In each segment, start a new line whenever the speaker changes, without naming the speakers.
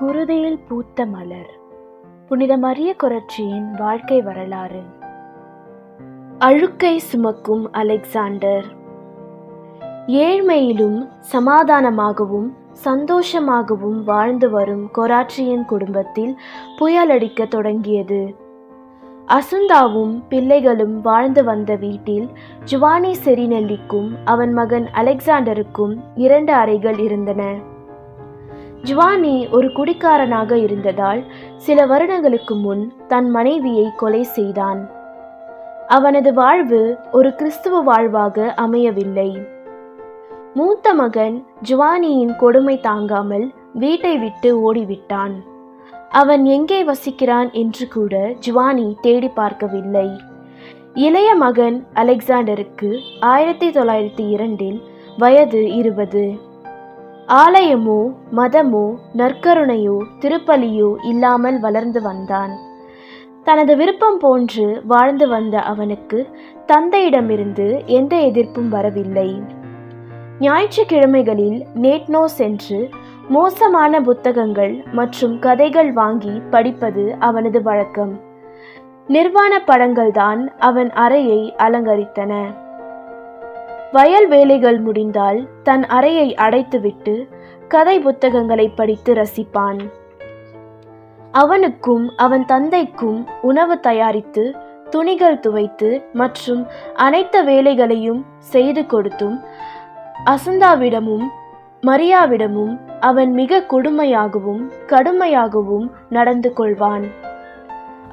குருதியில் பூத்த மலர். புனித மரிய குரட்சியின் வாழ்க்கை வரலாறு. அழுக்கை சுமக்கும் அலெக்சாண்டர். ஏழ்மையிலும் சமாதானமாகவும் சந்தோஷமாகவும் வாழ்ந்து வரும் கொராட்சியின் குடும்பத்தில் புயலடிக்க தொடங்கியது. அசுந்தாவும் பிள்ளைகளும் வாழ்ந்து வந்த வீட்டில் ஜுவானி செரினெல்லிக்கும் அவன் மகன் அலெக்சாண்டருக்கும் இரண்டு அறைகள் இருந்தன. ஜுவானி ஒரு குடிக்காரனாக இருந்ததால் சில வருடங்களுக்கு முன் தன் மனைவியை கொலை செய்தான். அவனது வாழ்வு ஒரு கிறிஸ்துவ வாழ்வாக அமையவில்லை. மூத்த மகன் ஜுவானியின் கொடுமை தாங்காமல் வீட்டை விட்டு ஓடிவிட்டான். அவன் எங்கே வசிக்கிறான் என்று கூட ஜுவானி தேடி பார்க்கவில்லை. இளைய மகன் அலெக்சாண்டருக்கு ஆயிரத்தி தொள்ளாயிரத்தி இரண்டில் வயது இருபது. ஆலயமோ மதமோ நற்கருணையோ திருப்பலியோ இல்லாமல் வளர்ந்து வந்தான். தனது விருப்பம் போன்று வாழ்ந்து வந்த அவனுக்கு தந்தையிடமிருந்து எந்த எதிர்ப்பும் வரவில்லை. ஞாயிற்றுக்கிழமைகளில் நேட்னோ சென்று மோசமான புத்தகங்கள் மற்றும் கதைகள் வாங்கி படிப்பது அவனது வழக்கம். நிர்வாண படங்கள்தான் அவன் அறையை அலங்கரித்தன. வயல் வேலைகள் முடிந்தால் தன் அறையை அடைத்துவிட்டு கதை புத்தகங்களை படித்து ரசிப்பான். அவனுக்கும் அவன் தந்தைக்கும் உணவு தயாரித்து துணிகள் துவைத்து மற்றும் அனைத்து வேலைகளையும் செய்து கொடுத்தும் அசந்தாவிடமும் மரியாவிடமும் அவன் மிக கொடுமையாகவும் கடுமையாகவும் நடந்து கொள்வான்.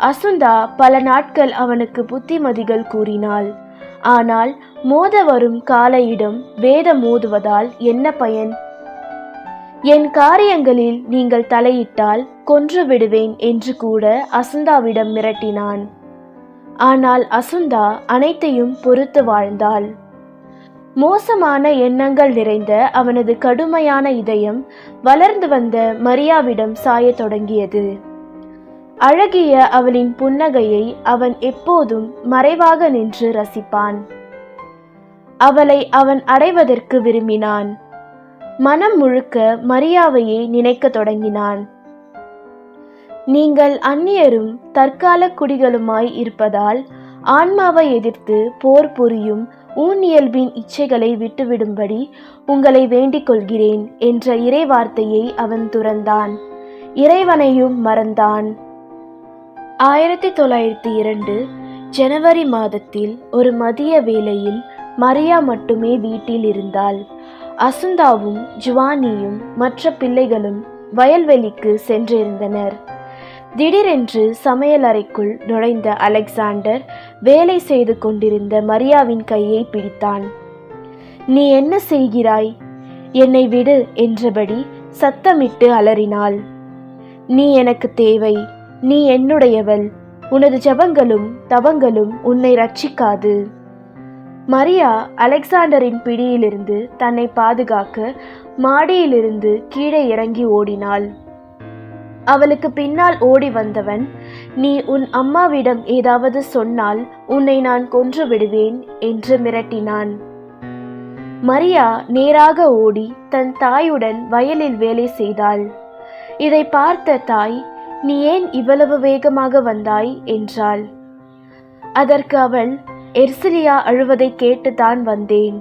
அசுந்தா பல நாட்கள் அவனுக்கு புத்திமதிகள் கூறினாள். ஆனால் மோத வரும் காலையிடம் வேதம் மோதுவதால் என்ன பயன்? என் காரியங்களில் நீங்கள் தலையிட்டால் கொன்று விடுவேன் என்று கூட அசுந்தாவிடம் மிரட்டினான். ஆனால் அசுந்தா அனைத்தையும் பொறுத்து வாழ்ந்தாள். மோசமான எண்ணங்கள் நிறைந்த அவனது கடுமையான இதயம் வளர்ந்து வந்த மரியாவிடம் சாயத் தொடங்கியது. அழகிய அவளின் புன்னகையை அவன் எப்போதும் மறைவாக நின்று ரசிப்பான். அவளை அவன் அடைவதற்கு விரும்பினான். மனம் முழுக்க மரியாவையே நினைக்க தொடங்கினான். நீங்கள் அந்நியரும் தற்கால குடிகளுமாய் இருப்பதால் ஆன்மாவை எதிர்த்து போர் புரியும் ஊனியல்பின் இச்சைகளை விட்டுவிடும்படி உங்களை வேண்டிக் கொள்கிறேன் என்ற இறைவார்த்தையை அவன் துறந்தான். இறைவனையும் மறந்தான். ஆயிரத்தி தொள்ளாயிரத்தி இரண்டு ஜனவரி மாதத்தில் ஒரு மதிய வேளையில் மரியா மட்டுமே வீட்டில் இருந்தாள். அசுந்தாவும் ஜுவானியும் மற்ற பிள்ளைகளும் வயல்வெளிக்கு சென்றிருந்தனர். திடீரென்று சமையலறைக்குள் நுழைந்த அலெக்சாண்டர் வேலை செய்து கொண்டிருந்த மரியாவின் கையை பிடித்தான். நீ என்ன செய்கிறாய்? என்னை விடு என்றபடி சத்தமிட்டு அலறினாள். நீ எனக்கு தேவை. நீ என்னுடையவள். உனது ஜபங்களும் தவங்களும் உன்னை ரட்சிக்காது மரியா அலெக்சாண்டரின் பிடியிலிருந்து தன்னை பாதுகாக்க மாடியிலிருந்து கீழே இறங்கி ஓடினாள். அவளுக்கு பின்னால் ஓடி வந்தவன் நீ உன் அம்மாவிடம் ஏதாவது சொன்னால் உன்னை நான் கொன்று விடுவேன் என்று மிரட்டினான். மரியா நேராக ஓடி தன் தாயுடன் வயலில் வேலை செய்தாள். இதை பார்த்த தாய் நீ ஏன் இவ்வளவு வேகமாக வந்தாய்? என்றாள். அதற்கு அவள் எர்சிலியா அழுவதை கேட்டுதான் வந்தேன்.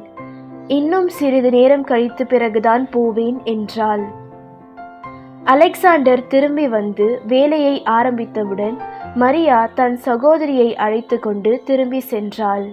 இன்னும் சிறிது நேரம் கழித்து பிறகுதான் போவேன் என்றாள். அலெக்சாண்டர் திரும்பி வந்து வேலையை ஆரம்பித்தவுடன் மரியா தன் சகோதரியை அழைத்து கொண்டு திரும்பி சென்றாள்.